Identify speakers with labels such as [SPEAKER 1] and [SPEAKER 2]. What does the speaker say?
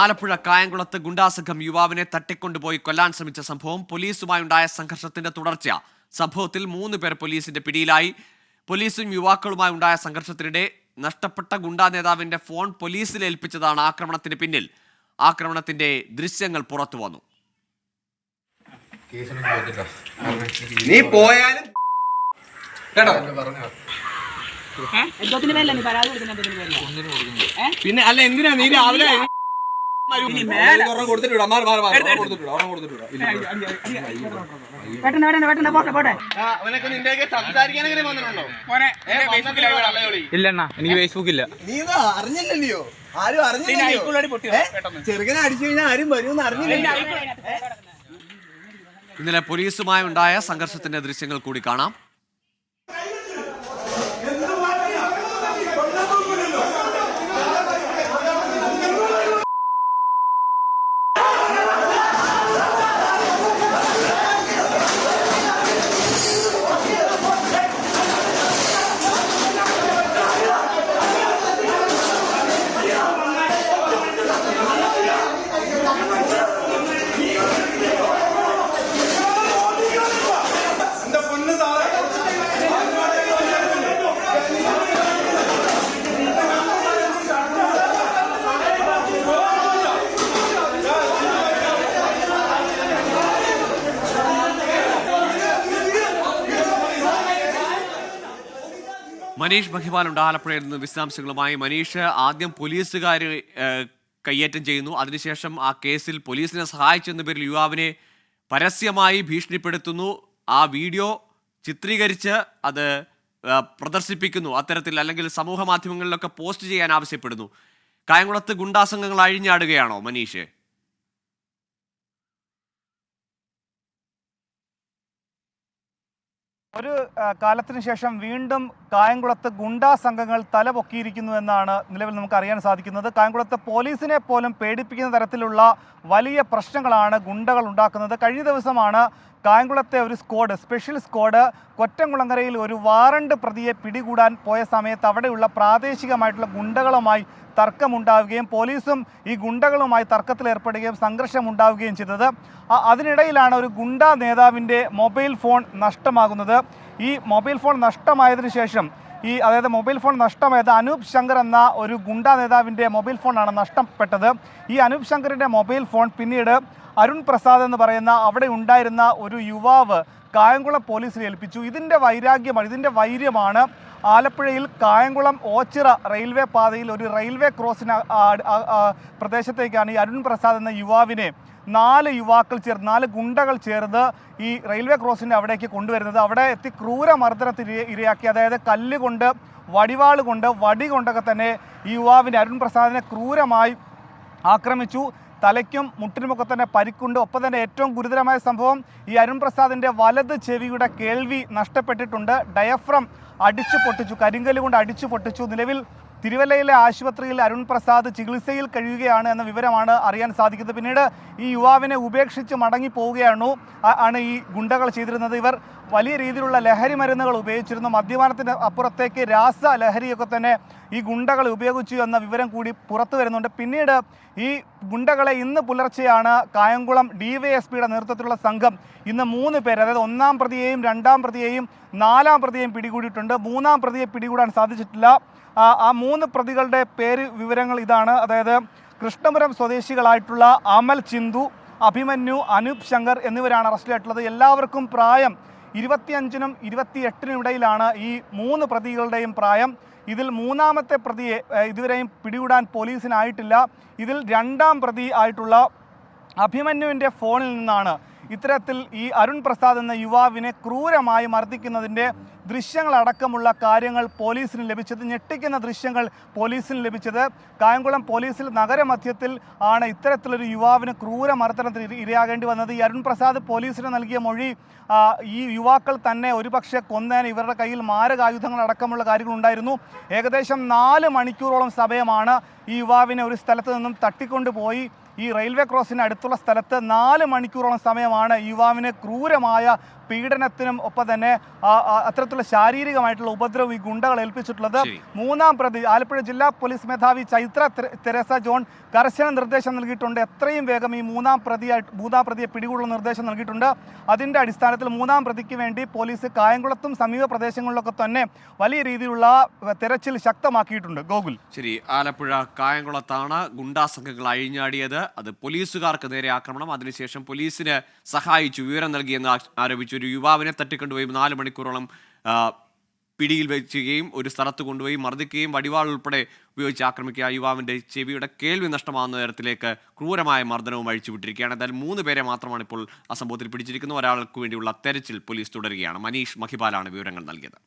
[SPEAKER 1] ആലപ്പുഴ കായംകുളത്ത് ഗുണ്ടാസംഘം യുവാവിനെ തട്ടിക്കൊണ്ടുപോയി കൊല്ലാൻ ശ്രമിച്ച സംഭവം പോലീസുമായുണ്ടായ സംഘർഷത്തിന്റെ തുടർച്ച. സംഭവത്തിൽ മൂന്ന് പേർ പോലീസിന്റെ പിടിയിലായി. പോലീസും യുവാക്കളുമായി ഉണ്ടായ സംഘർഷത്തിനിടെ നഷ്ടപ്പെട്ട ഗുണ്ടാ നേതാവിന്റെ ഫോൺ പോലീസിൽ ഏൽപ്പിച്ചതാണ് ആക്രമണത്തിന് പിന്നിൽ. ആക്രമണത്തിന്റെ ദൃശ്യങ്ങൾ പുറത്തു വന്നു.
[SPEAKER 2] നീ പോയാലും കേട്ടോ? പിന്നെ അല്ല എന്തിനാ നീ രാവിലെ
[SPEAKER 3] ഇല്ലണ്ണ എനിക്ക് ഫേസ്ബുക്ക് ഇല്ല.
[SPEAKER 2] നീ ഇതാ അറിഞ്ഞില്ലല്ലയോ? ആരും അറിഞ്ഞില്ല ചെറുകനെ അടിച്ചു കഴിഞ്ഞാൽ ആരും വരുമെന്ന് അറിഞ്ഞില്ല
[SPEAKER 1] ഇന്നലെ പോലീസുമായി ഉണ്ടായ സംഘർഷത്തിന്റെ ദൃശ്യങ്ങൾ കൂടി കാണാം. മനീഷ് മഹിപാലുണ്ട് ആലപ്പുഴയിൽ നിന്ന് വിശദാംശങ്ങളുമായി. മനീഷ് ആദ്യം പോലീസുകാർ കയ്യേറ്റം ചെയ്യുന്നു. അതിനുശേഷം ആ കേസിൽ പോലീസിനെ സഹായിച്ചെന്ന പേരിൽ യുവാവിനെ പരസ്യമായി ഭീഷണിപ്പെടുത്തുന്നു. ആ വീഡിയോ ചിത്രീകരിച്ച് അത് പ്രദർശിപ്പിക്കുന്നു. അത്തരത്തിൽ അല്ലെങ്കിൽ സമൂഹ മാധ്യമങ്ങളിലൊക്കെ പോസ്റ്റ് ചെയ്യാൻ ആവശ്യപ്പെടുന്നു. കായംകുളത്ത് ഗുണ്ടാസംഘങ്ങൾ അഴിഞ്ഞാടുകയാണോ മനീഷ്?
[SPEAKER 4] ഒരു കാലത്തിന് ശേഷം വീണ്ടും കായംകുളത്ത് ഗുണ്ടാ സംഘങ്ങൾ തലപൊക്കിയിരിക്കുന്നു എന്നാണ് നിലവിൽ നമുക്ക് അറിയാൻ സാധിക്കുന്നത്. കായംകുളത്ത് പോലീസിനെ പോലും പേടിപ്പിക്കുന്ന തരത്തിലുള്ള വലിയ പ്രശ്നങ്ങളാണ് ഗുണ്ടകൾ ഉണ്ടാക്കുന്നത്. കഴിഞ്ഞ ദിവസമാണ് കായംകുളത്തെ ഒരു സ്ക്വാഡ് സ്പെഷ്യൽ സ്ക്വാഡ് കൊറ്റംകുളങ്ങരയിൽ ഒരു വാറണ്ട് പ്രതിയെ പിടികൂടാൻ പോയ സമയത്ത് അവിടെയുള്ള പ്രാദേശികമായിട്ടുള്ള ഗുണ്ടകളുമായി തർക്കമുണ്ടാവുകയും പോലീസും ഈ ഗുണ്ടകളുമായി തർക്കത്തിലേർപ്പെടുകയും സംഘർഷമുണ്ടാവുകയും ചെയ്തത്. അതിനിടയിലാണ് ഒരു ഗുണ്ട നേതാവിന്റെ മൊബൈൽ ഫോൺ നഷ്ടമാകുന്നത്. ഈ മൊബൈൽ ഫോൺ നഷ്ടമായതിനു ശേഷം ഈ അതായത് മൊബൈൽ ഫോൺ നഷ്ടമായത് അനൂപ് ശങ്കർ എന്ന ഒരു ഗുണ്ടാ നേതാവിന്റെ മൊബൈൽ ഫോണാണ് നഷ്ടപ്പെട്ടത്. ഈ അനൂപ് ശങ്കറിന്റെ മൊബൈൽ ഫോൺ പിന്നീട് അരുൺ പ്രസാദ് എന്ന് പറയുന്ന അവിടെ ഉണ്ടായിരുന്ന ഒരു യുവാവ് കായംകുളം പോലീസിൽ ഏൽപ്പിച്ചു. ഇതിന്റെ വൈരാഗ്യമാണ് ഇതിന്റെ വൈര്യമാണ് ആലപ്പുഴയിൽ കായംകുളം ഓച്ചിറ റെയിൽവേ പാതയിൽ ഒരു റെയിൽവേ ക്രോസിന് പ്രദേശത്തേക്കാണ് ഈ അരുൺ പ്രസാദ് എന്ന യുവാവിനെ നാല് യുവാക്കൾ ചേർന്ന് നാല് ഗുണ്ടകൾ ചേർന്ന് ഈ റെയിൽവേ ക്രോസിന്റെ അവിടേക്ക് കൊണ്ടുവരുന്നത്. അവിടെ എത്തി ക്രൂര മർദ്ദനത്തിൽ ഇരയാക്കി. അതായത് കല്ലുകൊണ്ട് വടിവാൾ കൊണ്ട് വടി കൊണ്ടൊക്കെ തന്നെ ഈ യുവാവിന്റെ അരുൺ പ്രസാദിനെ ക്രൂരമായി ആക്രമിച്ചു. തലയ്ക്കും മുട്ടിനുമൊക്കെ തന്നെ പരിക്കുണ്ട്. ഒപ്പം തന്നെ ഏറ്റവും ഗുരുതരമായ സംഭവം ഈ അരുൺ പ്രസാദിന്റെ വലത് ചെവിയുടെ കേൾവി നഷ്ടപ്പെട്ടിട്ടുണ്ട്. ഡയഫ്രം അടിച്ചു പൊട്ടിച്ചു കരിങ്കൽ കൊണ്ട് അടിച്ചു പൊട്ടിച്ചു. നിലവിൽ തിരുവല്ലയിലെ ആശുപത്രിയിൽ അരുൺ പ്രസാദ് ചികിത്സയിൽ കഴിയുകയാണ് എന്ന വിവരമാണ് അറിയാൻ സാധിക്കുന്നത്. പിന്നീട് ഈ യുവാവിനെ ഉപേക്ഷിച്ച് മടങ്ങി പോവുകയാണ് ആണ് ഈ ഗുണ്ടകൾ ചെയ്തിരുന്നത്. ഇവർ വലിയ രീതിയിലുള്ള ലഹരി മരുന്നുകൾ ഉപയോഗിച്ചിരുന്നു. മദ്യപാനത്തിന് അപ്പുറത്തേക്ക് രാസ ലഹരിയൊക്കെ തന്നെ ഈ ഗുണ്ടകൾ ഉപയോഗിച്ചു എന്ന വിവരം കൂടി പുറത്തു വരുന്നുണ്ട്. പിന്നീട് ഈ ഗുണ്ടകളെ ഇന്ന് പുലർച്ചെയാണ് കായംകുളം ഡിവൈഎസ്പിയുടെ നേതൃത്വത്തിലുള്ള സംഘം ഇന്ന് മൂന്ന് പേര് അതായത് ഒന്നാം പ്രതിയെയും രണ്ടാം പ്രതിയെയും നാലാം പ്രതിയെയും പിടികൂടിയിട്ടുണ്ട്. മൂന്നാം പ്രതിയെ പിടികൂടാൻ സാധിച്ചിട്ടില്ല. ആ മൂന്ന് പ്രതികളുടെ പേര് വിവരങ്ങൾ ഇതാണ്. അതായത് കൃഷ്ണപുരം സ്വദേശികളായിട്ടുള്ള അമൽ ചിന്തു അഭിമന്യു അനൂപ് ശങ്കർ എന്നിവരാണ് അറസ്റ്റിലായിട്ടുള്ളത്. എല്ലാവർക്കും പ്രായം ഇരുപത്തിയഞ്ചിനും ഇരുപത്തിയെട്ടിനും ഇടയിലാണ് ഈ മൂന്ന് പ്രതികളുടെയും പ്രായം. ഇതിൽ മൂന്നാമത്തെ പ്രതിയെ ഇതുവരെയും പിടികൂടാൻ പോലീസിനായിട്ടില്ല. ഇതിൽ രണ്ടാം പ്രതി ആയിട്ടുള്ള അഭിമന്യുവിന്റെ ഫോണിൽ നിന്നാണ് ഇത്തരത്തിൽ ഈ അരുൺ പ്രസാദ് എന്ന യുവാവിനെ ക്രൂരമായി മർദ്ദിക്കുന്നതിന്റെ ദൃശ്യങ്ങളടക്കമുള്ള കാര്യങ്ങൾ പോലീസിന് ലഭിച്ചത് ഞെട്ടിക്കുന്ന ദൃശ്യങ്ങൾ പോലീസിന് ലഭിച്ചത്. കായംകുളം പോലീസിൽ നഗരമധ്യത്തിൽ ആണ് ഇത്തരത്തിലൊരു യുവാവിന് ക്രൂര മർദ്ദനത്തിന് ഇരയാകേണ്ടി വന്നത്. ഈ അരുൺ പ്രസാദ് പോലീസിന് നൽകിയ മൊഴി ഈ യുവാക്കൾ തന്നെ ഒരുപക്ഷെ കൊന്നേന് ഇവരുടെ കയ്യിൽ മാരകായുധങ്ങൾ അടക്കമുള്ള കാര്യങ്ങളുണ്ടായിരുന്നു. ഏകദേശം നാല് മണിക്കൂറോളം സമയമാണ് ഈ യുവാവിനെ ഒരു സ്ഥലത്ത് നിന്നും തട്ടിക്കൊണ്ടുപോയി. ഈ റെയിൽവേ ക്രോസിന് അടുത്തുള്ള സ്ഥലത്ത് നാല് മണിക്കൂറോളം സമയമാണ് യുവാവിന് ക്രൂരമായ പീഡനത്തിനും ഒപ്പം തന്നെ അത്തരത്തിലുള്ള ശാരീരികമായിട്ടുള്ള ഉപദ്രവം ഈ ഗുണ്ടകൾ ഏൽപ്പിച്ചിട്ടുള്ളത്. മൂന്നാം പ്രതി ആലപ്പുഴ ജില്ലാ പോലീസ് മേധാവി ചൈത്ര തെരേസ ജോൺ കർശന നിർദ്ദേശം നൽകിയിട്ടുണ്ട്. എത്രയും വേഗം ഈ മൂന്നാം പ്രതിയായിട്ട് മൂന്നാം പ്രതിയെ പിടികൂടുന്ന നിർദ്ദേശം നൽകിയിട്ടുണ്ട്. അതിന്റെ അടിസ്ഥാനത്തിൽ മൂന്നാം പ്രതിക്ക് വേണ്ടി പോലീസ് കായംകുളത്തും സമീപ പ്രദേശങ്ങളിലൊക്കെ തന്നെ വലിയ രീതിയിലുള്ള തെരച്ചിൽ ശക്തമാക്കിയിട്ടുണ്ട്. ഗോകുൽ.
[SPEAKER 1] ശരി ആലപ്പുഴ കായംകുളത്താണ് ഗുണ്ടാ സംഘങ്ങൾ അഴിഞ്ഞാടിയത്. അത് പോലീസുകാർക്ക് നേരെ ആക്രമണം. അതിനുശേഷം പോലീസിന് സഹായിച്ചു. വിവരം നൽകിയെന്ന് ആരോപിച്ചു. ഒരു യുവാവിനെ തട്ടിക്കൊണ്ടുപോയി നാല് മണിക്കൂറോളം പിടിയിൽ വെച്ചുകയും ഒരു സ്ഥലത്ത് കൊണ്ടുപോയി മർദ്ദിക്കുകയും വടിവാൾ ഉൾപ്പെടെ ഉപയോഗിച്ച് ആക്രമിക്കുക. ആ യുവാവിന്റെ ചെവിയുടെ കേൾവി നഷ്ടമാകുന്ന തരത്തിലേക്ക് ക്രൂരമായ മർദ്ദനവും അഴിച്ചുവിട്ടിരിക്കുകയാണ്. എന്തായാലും മൂന്ന് പേരെ മാത്രമാണ് ഇപ്പോൾ അസംഭവത്തിൽ സംഭവത്തിൽ പിടിച്ചിരിക്കുന്നത്. ഒരാൾക്ക് വേണ്ടിയുള്ള തെരച്ചിൽ പോലീസ് തുടരുകയാണ്. മനീഷ് മഹിപാലാണ് വിവരങ്ങൾ നൽകിയത്.